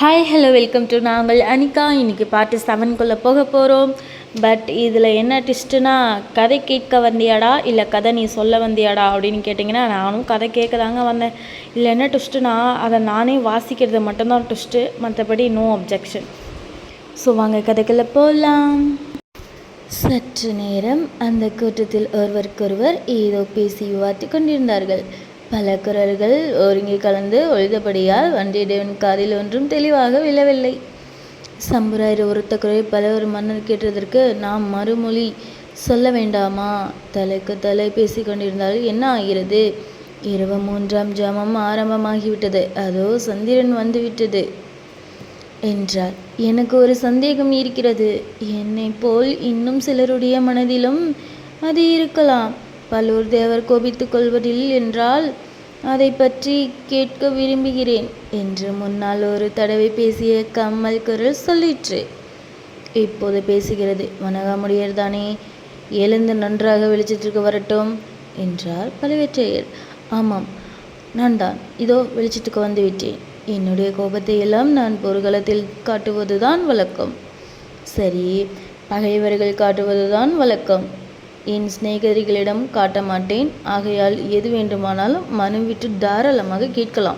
Hi hello welcome to நாங்கள் அனிகா இன்றைக்கி பாட்டு செவன்குள்ளே போக போகிறோம் பட் இதில் என்ன ட்விஸ்ட்டுனா கதை கேட்க வந்தியாடா? இல்லை கதை நீ சொல்ல வந்தியாடா? அப்படின்னு கேட்டிங்கன்னா நானும் கதை கேட்க தாங்க வந்தேன். இல்லை என்ன ட்விஸ்ட்டுனா அதை நானே வாசிக்கிறது மட்டும்தான் ட்விஸ்ட்டு மற்றபடி நோ அப்ஜெக்ஷன் ஸோ வாங்க கதைக்குள்ளே போகலாம் சற்று நேரம் அந்த கூட்டத்தில் ஒருவருக்கொருவர் ஏதோ பேசி விவாதித்து கொண்டிருந்தார்கள். பல குரல்கள் ஒருங்கி கலந்து ஒழுதபடியால் வந்தியத்தேவன் காதில் ஒன்றும் தெளிவாக விழவில்லை. சம்புராயர் ஒருத்த குரலை பல ஒரு மன்னர் கேட்டதற்கு நாம் மறுமொழி சொல்ல வேண்டாமா? தலைக்கு தலை பேசி கொண்டிருந்தால் என்ன ஆகிறது? இரவு மூன்றாம் ஜாமம் ஆரம்பமாகிவிட்டது. அதோ சந்திரன் வந்துவிட்டது என்றார். எனக்கு ஒரு சந்தேகம் இருக்கிறது. என்னை போல் இன்னும் சிலருடைய மனதிலும் அது இருக்கலாம். பல்லூர் தேவர் கோபித்துக் கொள்வதில் என்றால் அதை பற்றி கேட்க விரும்புகிறேன் என்று முன்னால் ஒரு தடவை பேசிய கம்மல் குரல் சொல்லிற்று. இப்போது பேசுகிறது வணங்காமுடியர் தானே எழுந்து நன்றாக வெளிச்சத்திற்கு வரட்டும் என்றார் பழுவேற்றையர் ஆமாம் நான் தான். இதோ வெளிச்சத்துக்கு வந்துவிட்டேன் என்னுடைய கோபத்தை எல்லாம் நான் பொருகலத்தில் காட்டுவதுதான் வழக்கம். சரி பகைவர்கள் காட்டுவதுதான் வழக்கம். என் சிநேகிதர்களிடம் காட்ட மாட்டேன். ஆகையால் எது வேண்டுமானாலும் மனம் விட்டு தாராளமாக கேட்கலாம்.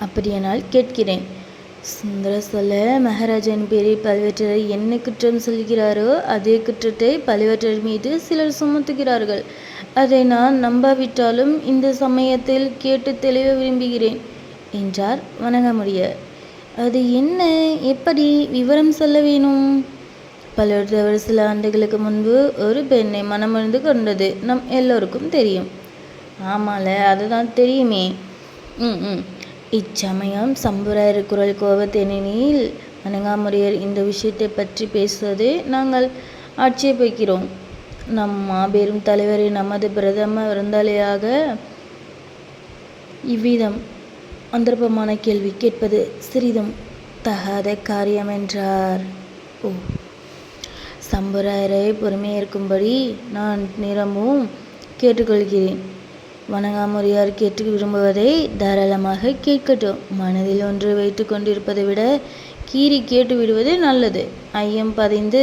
அப்படியானால் கேட்கிறேன். சுந்தர சொல்ல மகாராஜன் பேரை பழுவேற்றரை என்ன குற்றம் சொல்கிறாரோ அதே குற்றத்தை பழுவேற்றர் மீது சிலர் சுமத்துகிறார்கள். அதை நான் நம்பாவிட்டாலும் இந்த சமயத்தில் கேட்டு தெளிவ விரும்புகிறேன் என்றார் வணங்கமுடிய. அது என்ன? எப்படி விவரம் சொல்ல வேணும்? பழுவேட்டரையர் சில ஆண்டுகளுக்கு முன்பு ஒரு பெண்ணை மனமறிந்து கொண்டது நம் எல்லோருக்கும் தெரியும். ஆமால அதுதான் தெரியுமே. ம் ம் இச்சமயம் சம்புராயர் குரல் கோபத்தெனினில் அணுகாமுறையர் இந்த விஷயத்தை பற்றி பேசுவதை நாங்கள் ஆட்சேபிக்கிறோம் நம் மாபெரும் தலைவரை நமது பிரதம விருந்தாளியாக இவ்விதம் அந்தர்ப்பமான கேள்வி கேட்பது சிறிதும் தகாத காரியம் என்றார். ஓ. சம்புராயரை பொறுமையேற்கும்படி நான் நிறமும் கேட்டுக்கொள்கிறேன். வணங்காமுறையார் கேட்டு விரும்புவதை தாராளமாக கேட்கட்டும். மனதில் ஒன்று வைத்து கொண்டிருப்பதை விட கீறி கேட்டு விடுவது நல்லது. ஐயம் பதிந்து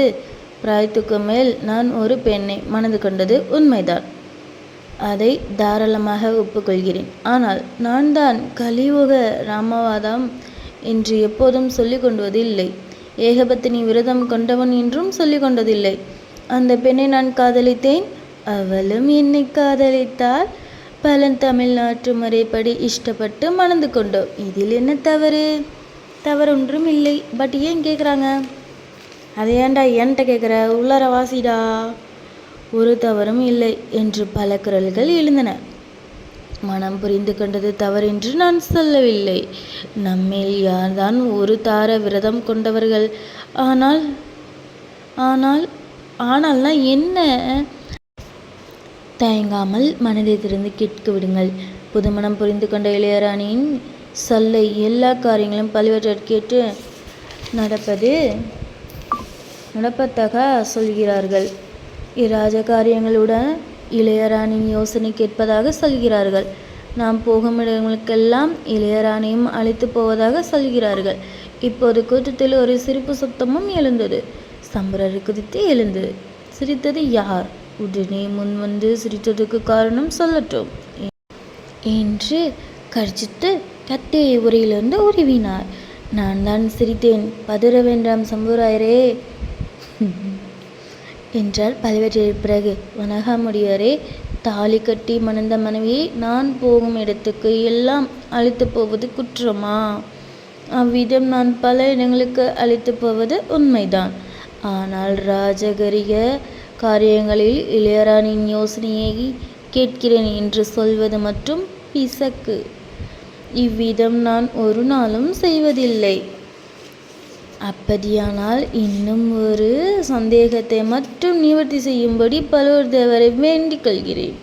பிராயத்துக்கு மேல் நான் ஒரு பெண்ணை மணந்து கொண்டது உண்மைதான். அதை தாராளமாக ஒப்புக்கொள்கிறேன். ஆனால் நான் தான் கலியுக ராமவாதம் என்று எப்போதும் சொல்லிக் கொண்டுவது இல்லை ஏகபத்தினி விரதம் கொண்டவன் என்றும் சொல்லிக் கொண்டதில்லை. அந்த பெண்ணை நான் காதலித்தேன். அவளும் என்னை காதலித்தால் பலன் தமிழ்நாட்டு முறைப்படி இஷ்டப்பட்டு மணந்து கொண்டோம் இதில் என்ன தவறு? தவறு ஒன்றும் இல்லை. பட் ஏன் கேட்குறாங்க அதை ஏன்டா என்கிட்ட கேட்குற உள்ளார வாசிடா. ஒரு தவறும் இல்லை என்று பல குரல்கள் எழுந்தன. மனம் புரிந்து கொண்டது தவறென்று நான் சொல்லவில்லை. நம்மில் யார்தான் ஒரு தார விரதம் கொண்டவர்கள்? ஆனால் ஆனால் ஆனால்னா என்ன? தயங்காமல் மனதை திறந்து கேட்க விடுங்கள். புதுமணம் புரிந்து கொண்ட இளையராணியின் சொல்லை எல்லா காரியங்களும் பழுவேற்றர் கேட்டு நடப்பது நடப்பத்தக சொல்கிறார்கள். இராஜ காரியங்களுடன் இளையராணியின் யோசனை கேட்பதாக சொல்கிறார்கள். நாம் போகும் இடங்களுக்கெல்லாம் இளையராணியும் அழைத்து போவதாக சொல்கிறார்கள். இப்போது கூட்டத்தில் ஒரு சிரிப்பு சத்தமும் எழுந்தது. சம்பரர் குதித்து எழுந்தது சிரித்தது யார்? உடனே முன் வந்து சிரித்ததுக்கு காரணம் சொல்லட்டும் என்று கர்ஜித்து கத்தியை உரையிலிருந்து உருவினார். நான் தான் சிரித்தேன். பதற வேண்டாம் சம்புராயரே. என்றார் பழுவேற்றையர் பிறகு வணகாமுடியாரே தாலி கட்டி மணந்த மனைவியை நான் போகும் இடத்துக்கு எல்லாம் அழைத்து போவது குற்றமா? அவ்விதம் நான் பல இடங்களுக்கு அழைத்து போவது உண்மைதான். ஆனால் ராஜகரிய காரியங்களில் இளையராணியின் யோசனையை கேட்கிறேன் என்று சொல்வது மட்டும் பிசக்கு. இவ்விதம் நான் ஒரு நாளும் செய்வதில்லை. அப்படியானால் இன்னும் ஒரு சந்தேகத்தை மட்டும் நிவர்த்தி செய்யும்படி பலோர் தேவரை வேண்டிக் கொள்கிறேன்.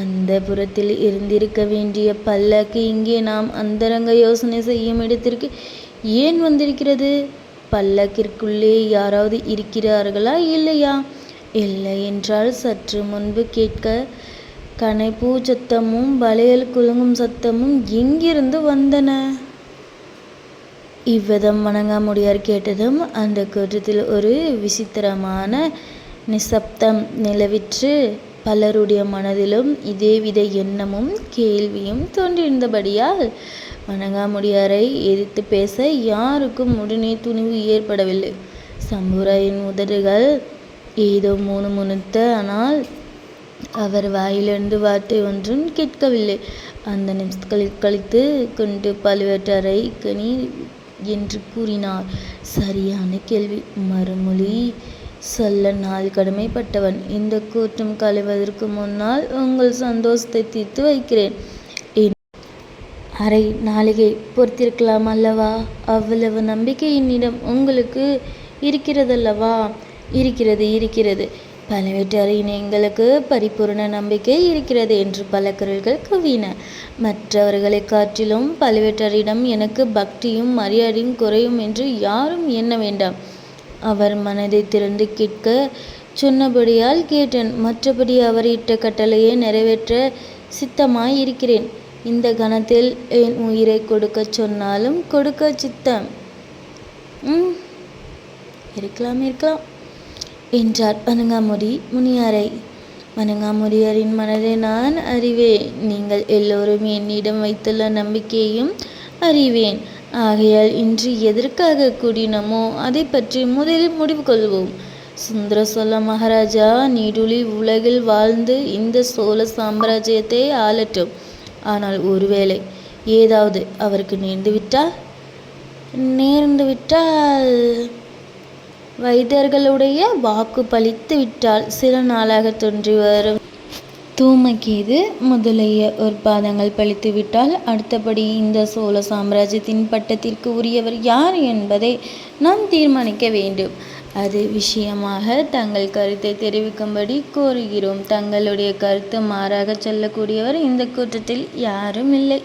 அந்த புறத்தில் இருந்திருக்க வேண்டிய பல்லக்கு இங்கே நாம் அந்தரங்க யோசனை செய்யும் இடத்திற்கு ஏன் வந்திருக்கிறது? பல்லக்கிற்குள்ளே யாராவது இருக்கிறார்களா இல்லையா? இல்லை என்றால் சற்று முன்பு கேட்க கனைப்பூ சத்தமும் வளையல் குலுங்கும் சத்தமும் எங்கிருந்து வந்தன? இவ்விதம் வணங்காமுடியார் கேட்டதும் அந்த கூட்டத்தில் ஒரு விசித்திரமான நிசப்தம் நிலவிற்று. பலருடைய மனதிலும் இதேவித எண்ணமும் கேள்வியும் தோன்றியிருந்தபடியால் வணங்காமுடியாரை எதிர்த்துப் பேச யாருக்கும் உடனே துணிவு ஏற்படவில்லை. சம்புராயின் உதடுகள் ஏதோ முணுமுணுத்த. ஆனால் அவர் வாயிலிருந்து வார்த்தை ஒன்றும் கேட்கவில்லை. அந்த நிமிஷங்கள் கழித்து கொண்டு பழுவேட்டரையர்க்கணி என்று கூறினார். சரியான கேள்வி. மறுமொழி சொல்ல நாள் கடமைப்பட்டவன். இந்த கூட்டம் கலைவதற்கு முன்னால் உங்கள் சந்தோஷத்தை தீர்த்து வைக்கிறேன். அரை நாளிகை பொறுத்திருக்கலாம் அல்லவா? அவ்வளவு நம்பிக்கை என்னிடம் உங்களுக்கு இருக்கிறதல்லவா? இருக்கிறது இருக்கிறது. பழுவேட்டரையரின் எங்களுக்கு பரிபூரண நம்பிக்கை இருக்கிறது என்று பல குரல்கள் கூவின. மற்றவர்களை காட்டிலும் பழுவேட்டரிடம் எனக்கு பக்தியும் மரியாதையும் குறையும் என்று யாரும் எண்ண வேண்டாம். அவர் மனதை திறந்து கேட்க சொன்னபடியால் கேட்டேன். மற்றபடி அவர் இட்ட கட்டளையை நிறைவேற்ற சித்தமாய் இருக்கிறேன். இந்த கணத்தில் என் உயிரைக் கொடுக்கச் சொன்னாலும் கொடுக்க சித்தம். ம். இருக்கலாம் இருக்கலாம் என்றார் வணங்காமுடி முனியாரை வணங்காமுடியாரின் மனதை நான் அறிவேன். நீங்கள் எல்லோரும் என்னிடம் வைத்துள்ள நம்பிக்கையையும் அறிவேன். ஆகையால் இன்று எதற்காக கூடினமோ அதை பற்றி முதலில் முடிவு கொள்வோம். சுந்தர சோழ மகாராஜா நீடுளி உலகில் வாழ்ந்து இந்த சோழ சாம்ராஜ்யத்தை ஆளட்டும். ஆனால் ஒருவேளை ஏதாவது அவருக்கு நேர்ந்துவிட்டால்? நேர்ந்துவிட்டால்? வைத்தியர்களுடைய வாக்கு பலித்து விட்டால்? சில நாளாக தோன்றி வரும் தூமகீது முதலிய உற்பாதங்கள் பழித்துவிட்டால் அடுத்தபடி இந்த சோழ சாம்ராஜ்யத்தின் பட்டத்திற்கு உரியவர் யார் என்பதை நாம் தீர்மானிக்க வேண்டும். அது விஷயமாக தங்கள் கருத்தை தெரிவிக்கும்படி கோருகிறோம். தங்களுடைய கருத்து மாறாக சொல்லக்கூடியவர் இந்த கூட்டத்தில் யாரும் இல்லை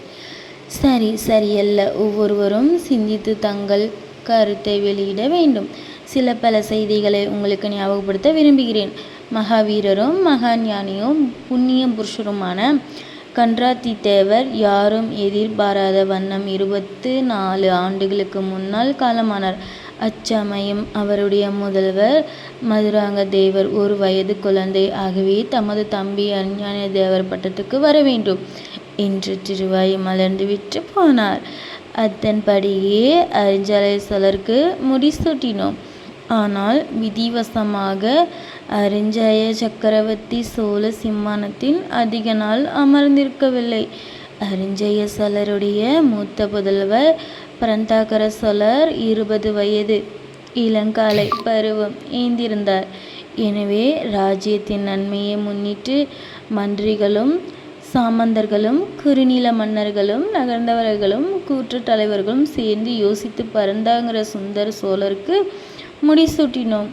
சரி சரியல்ல. ஒவ்வொருவரும் சிந்தித்து தங்கள் கருத்தை வெளியிட வேண்டும். சில பல செய்திகளை உங்களுக்கு ஞாபகப்படுத்த விரும்புகிறேன். மகாவீரரும் மகா ஞானியும் புண்ணிய புருஷருமான கன்றாத்தி தேவர் யாரும் எதிர்பாராத வண்ணம் இருபத்து நாலு ஆண்டுகளுக்கு முன்னால் காலமானார். அச்சமயம் அவருடைய முதல்வர் மதுராங்க தேவர் ஒரு வயது குழந்தை. ஆகவே தமது தம்பி அருஞானத்தேவர் பட்டத்துக்கு வரவேண்டும் என்று திருவாய் மலர்ந்துவிட்டுப் போனார். அதன்படியே அரிஞ்சய சலருக்கு முடிசூட்டினோம். ஆனால் விதிவசமாக அரிஞ்சய சக்கரவர்த்தி சோழ சிம்மானத்தில் அதிக நாள் அமர்ந்திருக்கவில்லை. அரிஞ்சய சோழருடைய மூத்த புதல்வர் பராந்தக சோழர் இருபது வயது இளங்காலை பருவம் ஏந்திருந்தார் எனவே ராஜ்யத்தின் நன்மையை முன்னிட்டு மன்றிகளும் சாமந்தர்களும் குறுநில மன்னர்களும் நகர்ந்தவர்களும் கூற்று தலைவர்களும் சேர்ந்து யோசித்து பரந்தாங்கிற சுந்தர சோழருக்கு முடிசூட்டினோம்.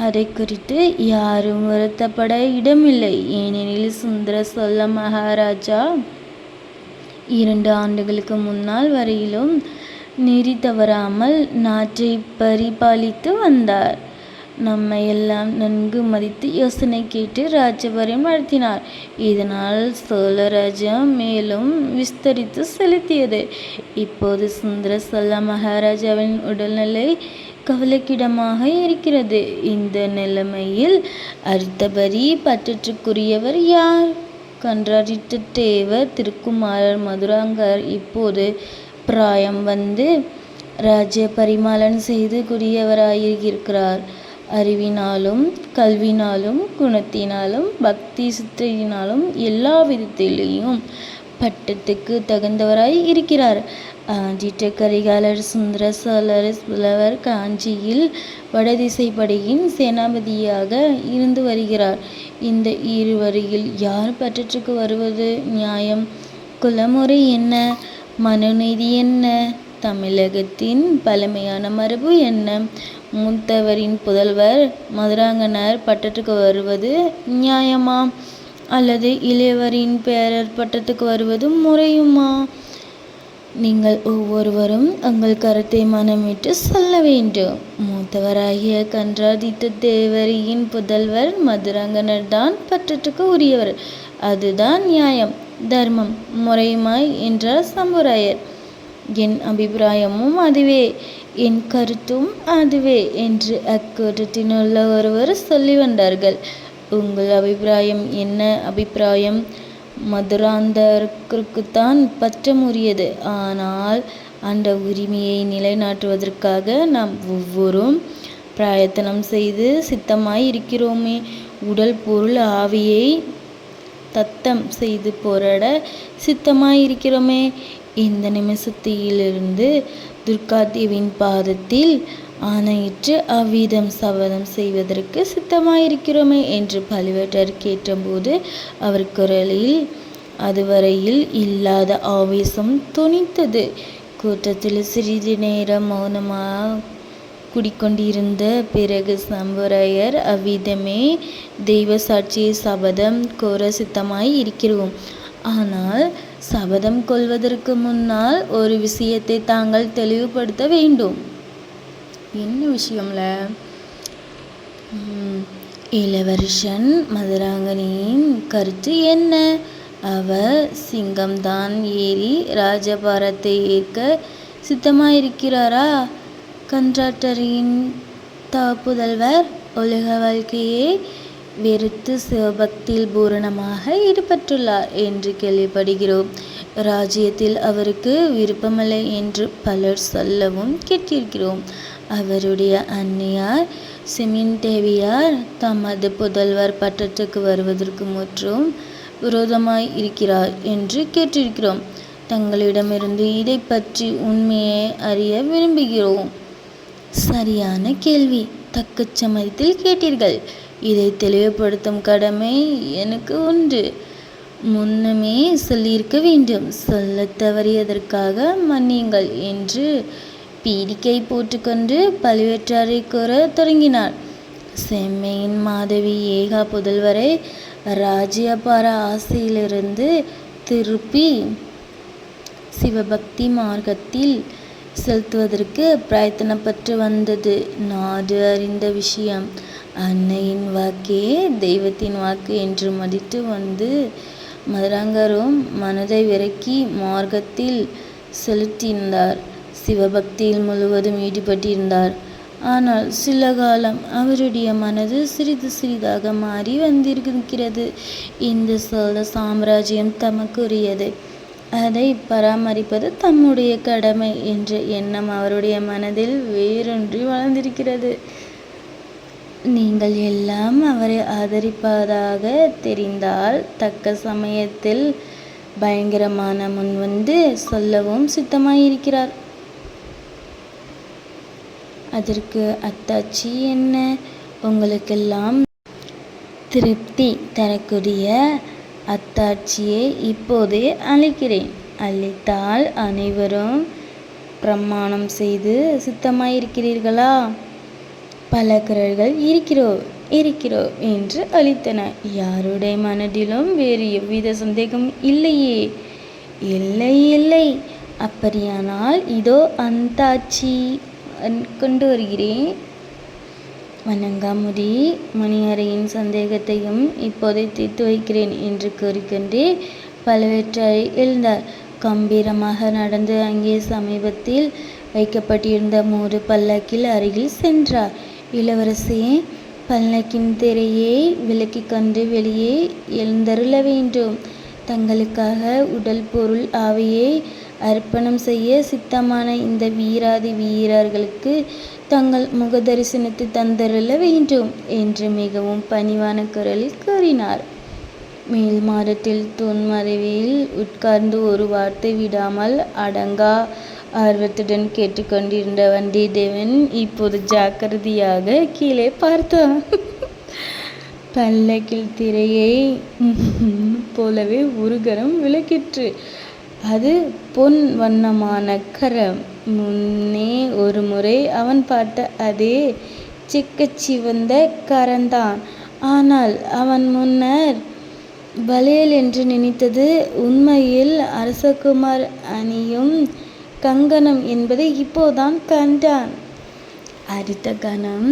அதை குறித்து யாரும் வருத்தப்பட இடமில்லை. ஏனெனில் சுந்தர சோழ மகாராஜா இரண்டு ஆண்டுகளுக்கு முன்னால் வரையிலும் நெறி தவறாமல் நாட்டை பரிபாலித்து வந்தார். நம்மை எல்லாம் நன்கு மதித்து யோசனை கேட்டு இராஜ்யபாரம் நடத்தினார். இதனால் சோழ ராஜ்யம் மேலும் விஸ்தரித்து செலுத்தியது இப்போது சுந்தர சோழ மகாராஜாவின் உடல்நிலை கவலைக்கிடமாக இருக்கிறது. இந்த நிலைமையில் அடுத்தபடி பட்டத்துக்குரியவர் யார்? கண்டராதித்ததேவர் திருக்குமாரர் மதுராங்கர் இப்போது பிராயம் வந்து ராஜ பரிபாலனம் செய்து குடியவராயிருக்கிறார். அறிவினாலும் கல்வினாலும் குணத்தினாலும் பக்தி சித்தையினாலும் எல்லா விதத்திலேயும் பட்டத்துக்கு தகுந்தவராய் இருக்கிறார். ஆதித்த கரிகாலர் சுந்தர சோழர் புலவர் காஞ்சியில் வடதிசைப்படையின் சேனாபதியாக இருந்து வருகிறார். இந்த இருவரில் யார் பட்டத்துக்கு வருவது நியாயம்? குலமுறை என்ன? மனுநீதி என்ன? தமிழகத்தின் பழமையான மரபு என்ன? மூத்தவரின் புதல்வர் மதுராங்கனர் பட்டத்துக்கு வருவது நியாயமா? அல்லது இளையவரின் பேரர் பட்டத்துக்கு வருவது முறையுமா? நீங்கள் ஒவ்வொருவரும் உங்கள் கருத்தை மனமிட்டு சொல்ல வேண்டும். மூத்தவராகிய கன்றாதித்த தேவரியின் புதல்வர் மதுராந்தகர்தான் பற்றத்துக்கு உரியவர். அதுதான் நியாயம், தர்மம், முறையுமாய் என்றார் சம்புராயர். என் அபிப்பிராயமும் அதுவே. என் கருத்தும் அதுவே என்று அக்கூட்டத்தினுள்ள ஒருவர் சொல்லி வந்தார்கள். உங்கள் அபிப்பிராயம் என்ன? அபிப்பிராயம் மதுராந்தகருக்குத்தான் பற்றம் உரியது. ஆனால் அந்த உரிமையை நிலைநாட்டுவதற்காக நாம் ஒவ்வொரும் பிரயத்தனம் செய்து சித்தமாய் இருக்கிறோமே உடல் பொருள் ஆவியை தத்தம் செய்து போராட சித்தமாய் இருக்கிறோமே இந்த நிமிஷத்திலிருந்து துர்காதேவின் பாதத்தில் ஆணையிட்டு அவ்விதம் சபதம் செய்வதற்கு சித்தமாயிருக்கிறோமே என்று பழுவேட்டர் கேட்டபோது அவர் குரலில் அதுவரையில் இல்லாத ஆவேசம் துணித்தது கூட்டத்தில் சிறிது நேரம் மௌனமாக குடிக்கொண்டிருந்த பிறகு சம்புரையர் அவ்விதமே தெய்வ சாட்சியை சபதம் கோர சித்தமாய் இருக்கிறோம் ஆனால் சபதம் கொள்வதற்கு முன்னால் ஒரு விஷயத்தை தாங்கள் தெளிவுபடுத்த வேண்டும். என்ன விஷயம்ல? இளவரசன் மதுராங்கனியின் கருத்து என்ன? அவர் சிங்கம்தான் ஏறி ராஜபாரத்தை ஏற்க சித்தமாயிருக்கிறாரா? கன்றாட்டரின் தாப்புதல்வர் உலக வாழ்க்கையை வெறுத்து சிவபக்தியில் பூரணமாக ஈடுபட்டுள்ளார் என்று கேள்விப்படுகிறோம். ராஜ்யத்தில் அவருக்கு விருப்பமில்லை என்று பலர் சொல்லவும் கேட்டிருக்கிறோம். அவருடைய அன்னையார் செமின்டேவியார் தமது புதல்வர் பட்டத்துக்கு வருவதற்கு முற்றும் விரோதமாய் இருக்கிறார் என்று கேட்டிருக்கிறோம். தங்களிடமிருந்து இதை பற்றி உண்மையை அறிய விரும்புகிறோம். சரியான கேள்வி. தக்க சமயத்தில் கேட்டீர்கள். இதை தெளிவுபடுத்தும் கடமை எனக்கு உண்டு. முன்னமே சொல்லியிருக்க வேண்டும். சொல்ல தவறியதற்காக மன்னியுங்கள் என்று பீடிக்கை போட்டுக்கொண்டு பழுவேற்றாரை கூற தொடங்கினார். செம்மையின் மாதவி ஏகா புதல்வரை ராஜ்யபார ஆசையிலிருந்து திருப்பி சிவபக்தி மார்க்கத்தில் செலுத்துவதற்கு பிரயத்தனப்பட்டு வந்தது. நாடு அறிந்த விஷயம் அன்னையின் வாக்கே தெய்வத்தின் வாக்கு என்று மதித்து வந்து மதுராங்கரும் மனதை விரக்கி மார்க்கத்தில் செலுத்தியிருந்தார். சிவபக்தியில் முழுவதும் ஈடுபட்டிருந்தார். ஆனால் சில காலம் அவருடைய மனது சிறிது சிறிதாக மாறி வந்திருக்கிறது. இந்த சோழ சாம்ராஜ்யம் தமக்குரியது. அதை பராமரிப்பது தம்முடைய கடமை என்ற எண்ணம் அவருடைய மனதில் வேறொன்றி வளர்ந்திருக்கிறது. நீங்கள் எல்லாம் அவரை ஆதரிப்பதாக தெரிந்தால் தக்க சமயத்தில் பயங்கரமான முன்வந்து சொல்லவும் சித்தமாயிருக்கிறார். அதற்கு அத்தாச்சி என்ன? உங்களுக்கெல்லாம் திருப்தி தரக்கூடிய அத்தாட்சியை இப்போதே அளிக்கிறேன் அளித்தால் அனைவரும் பிரமாணம் செய்து சித்தமாயிருக்கிறீர்களா? பல குரல்கள் இருக்கிறோ இருக்கிறோ என்று அளித்தன யாருடைய மனதிலும் வேறு எவ்வித சந்தேகம் இல்லையே. இல்லை இல்லை. அப்படியானால் இதோ அந்தாட்சி கொண்டு வருகிறேன். வணங்காமுடி மணியறையின் சந்தேகத்தையும் இப்போதை தீர்த்து வைக்கிறேன் என்று கூறிக்கொண்டே பழுவேற்றை எழுந்தார். கம்பீரமாக நடந்து அங்கே சமீபத்தில் வைக்கப்பட்டிருந்த மூறு பல்லக்கில் அருகில் சென்றார். இளவரசே பல்லக்கின் திரையை விலக்கிக் கொண்டு வெளியே எழுந்தருள வேண்டும். தங்களுக்காக உடல் பொருள் ஆவியை அர்ப்பணம் செய்ய சித்தமான இந்த வீராதி வீரர்களுக்கு தங்கள் முக தரிசனத்தை தந்தருள வேண்டும் என்று மிகவும் பணிவான குரலில் கூறினார். மேல் மாடத்தில் தூண்மறைவில் உட்கார்ந்து ஒரு வார்த்தை விடாமல் அடங்கா ஆர்வத்துடன் கேட்டுக்கொண்டிருந்த வந்தியத்தேவன் இப்போது ஜாக்கிரதையாக கீழே பார்த்தான். பல்லக்கில் திரையை போலவே உருகரம் விளக்கிற்று. அது பொன் வண்ணமான கரம் முன்னே ஒரு முறை அவன் பார்த்த அதே சிக்கச்சிவந்த கரந்தான். ஆனால் அவன் முன்னர் வளையல் என்று நினைத்தது உண்மையில் அரசகுமார் அணியும் கங்கணம் என்பதை இப்போதான் கண்டான். அரித்த கணம்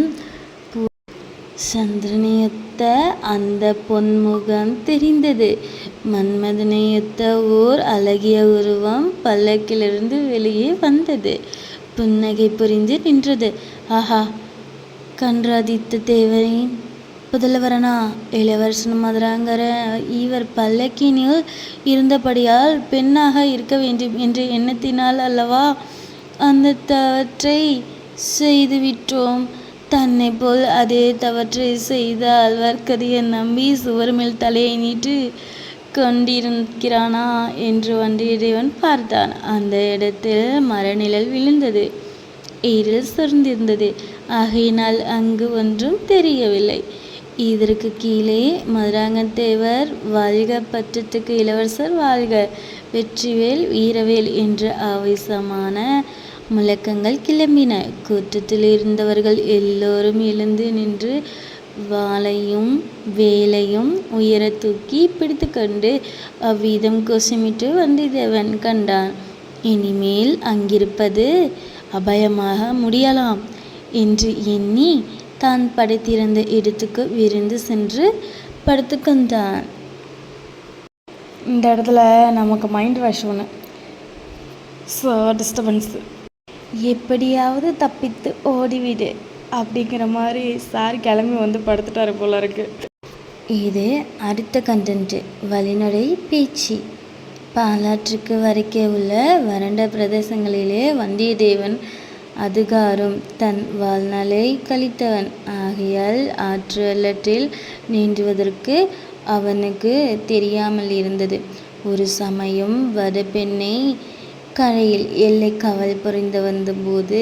சந்திரனியத்த அந்த பொன்முகம் தெரிந்தது. மன்மதனையொத்த ஓர் அழகிய உருவம் பல்லக்கிலிருந்து வெளியே வந்தது. புன்னகை புரிந்து நின்றது. ஆஹா கன்றாதித்த தேவரின் புதல்வரனா? இளவரசன் மதுராங்கர இவர் பல்லக்கினில் இருந்தபடியால் பெண்ணாக இருக்க வேண்டும் என்ற எண்ணத்தினால் அல்லவா? அந்த தவற்றை செய்துவிட்டோம். தன்னை போல் அதே தவற்றை செய்த ஆழ்வார்க்கடியை நம்பி சுவர் மேல் தலையை நீட்டு கொண்டிருக்கிறானா என்று வந்தியத்தேவன் பார்த்தான். அந்த இடத்தில் மரநிழல் விழுந்தது. இருள் சுருந்திருந்தது ஆகையினால் அங்கு ஒன்றும் தெரியவில்லை. இதற்கு கீழே மதுராங்கத்தேவர் வாழ்க பட்டத்துக்கு இளவரசர் வாழ்க! வெற்றிவேல் வீரவேல் என்ற ஆவேசமான முழக்கங்கள் கிளம்பின. கூட்டத்தில் இருந்தவர்கள் எல்லோரும் எழுந்து நின்று வாளையும் வேலையும் உயர தூக்கி பிடித்துக்கொண்டு அவ்விதம் கோஷமிட்டு வந்தியத்தேவன் கண்டான். இனிமேல் அங்கிருப்பது அபயமாக முடியலாம் என்று எண்ணி தான் படைத்திருந்த இடத்துக்கு விருந்து சென்று படுத்துக்கொண்டான் இந்த இடத்துல நமக்கு மைண்ட் வாஷ் ஒன்று ஸோ டிஸ்டர்பன்ஸு எப்படியாவது தப்பித்து ஓடிவிடு. அப்படிங்கிற மாதிரி சார் கிளம்பி வந்து படுத்துட்டாரு போல இருக்கு. இது அடுத்த கண்டென்ட்டு வழிநடை பேச்சு. பாலாற்றுக்கு வரைக்கே உள்ள வறண்ட பிரதேசங்களிலே வந்தியத்தேவன் அதுகாரும். தன் வாழ்நாளை கழித்தவன். ஆகையால் ஆற்று வெள்ளத்தில் நீண்டுவதற்கு அவனுக்கு தெரியாமல் இருந்தது. ஒரு சமயம் வடபெண்ணை கரையில் எல்லை கவல் புரிந்து வந்தபோது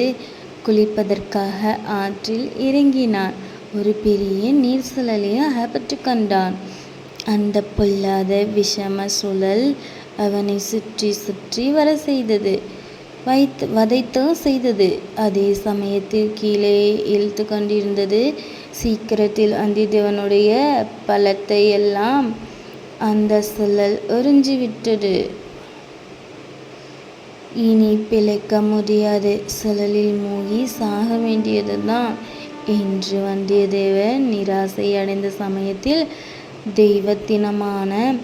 குளிப்பதற்காக ஆற்றில் இறங்கினான். ஒரு பெரிய நீர் சுழலை அகப்பட்டு கண்டான். அந்த பொல்லாத விஷம சுழல் அவனை சுற்றி சுற்றி வர செய்தது. வைத்து வதைத்தும் செய்தது. அதே சமயத்தில் கீழே இழுத்து கொண்டிருந்தது. சீக்கிரத்தில் அந்திதேவனுடைய பலத்தை எல்லாம் அந்த சுழல் உறிஞ்சிவிட்டது இனி பிழைக்க முடியாது. சுழலில் மூழ்கி சாக வேண்டியதுதான். என்று வந்தியத்தேவன் நிராசை அடைந்த சமயத்தில் தெய்வத்தினமான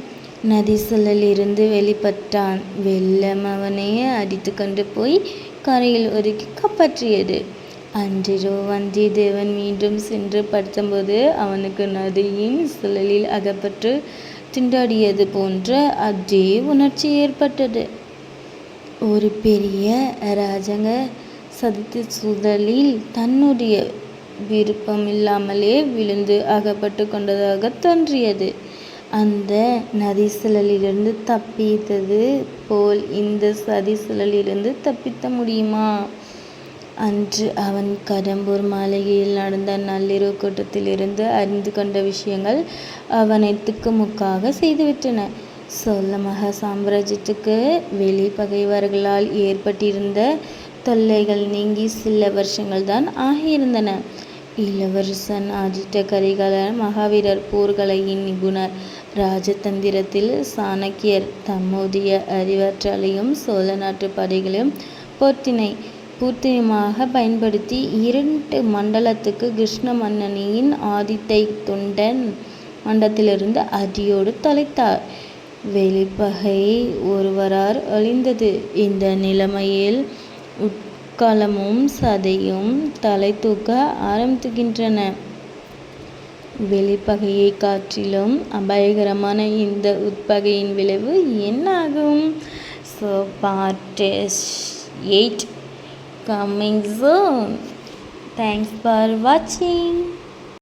நதி சுழலிருந்து வெளிப்பட்டான். வெள்ளம் அவனையே அடித்து கொண்டு போய் கரையில் ஒதுக்கி காப்பாற்றியது அன்றிரோ வந்தியத்தேவன் மீண்டும் சென்று படுத்தபோது அவனுக்கு நதியின் சுழலில் அகப்பட்டு திண்டாடியது போன்ற அதே உணர்ச்சி ஏற்பட்டது. ஒரு பெரிய ராஜங்க சதித்து சுழலில் தன்னுடைய விருப்பமில்லாமலே விழுந்து அகப்பட்டு கொண்டதாக தோன்றியது. அந்த நதி சுழலிலிருந்து தப்பித்தது போல் இந்த சதி சுழலிலிருந்து தப்பித்த முடியுமா? அன்று அவன் கடம்பூர் மாளிகையில் நடந்த நள்ளிரவு கூட்டத்திலிருந்து அறிந்து கொண்ட விஷயங்கள் அவனை திக்குமுக்காக செய்துவிட்டன. சோழ மகா சாம்ராஜ்யத்துக்கு வெளி பகைவர்களால் ஏற்பட்டிருந்த தொல்லைகள் நீங்கி சில வருஷங்கள் தான் ஆகியிருந்தன. இளவரசன் ஆதித்த கரிகாலர் மகாவீரர் போர்கலையின் நிபுணர் ராஜதந்திரத்தில் சாணக்கியர் தம்முடைய அறிவாற்றலையும் சோழ நாட்டு படைகளையும் போர்த்தினை பூர்த்தியமாக பயன்படுத்தி இரண்டு மண்டலத்துக்கு கிருஷ்ண மன்னனியின் ஆதித்தை தொண்டன் மண்டத்திலிருந்து அடியோடு தொலைத்தார். வெளிப்பகை ஒருவரார் அழிந்தது. இந்த நிலைமையில் உட்கலமும் சதையும் தலை தூக்க ஆரம்பிக்கின்றன. வெளிப்பகையைக் காற்றிலும் அபாயகரமான இந்த உட்பகையின் விளைவு என்னாகும்? So part eight coming soon. Thanks for வாட்சிங்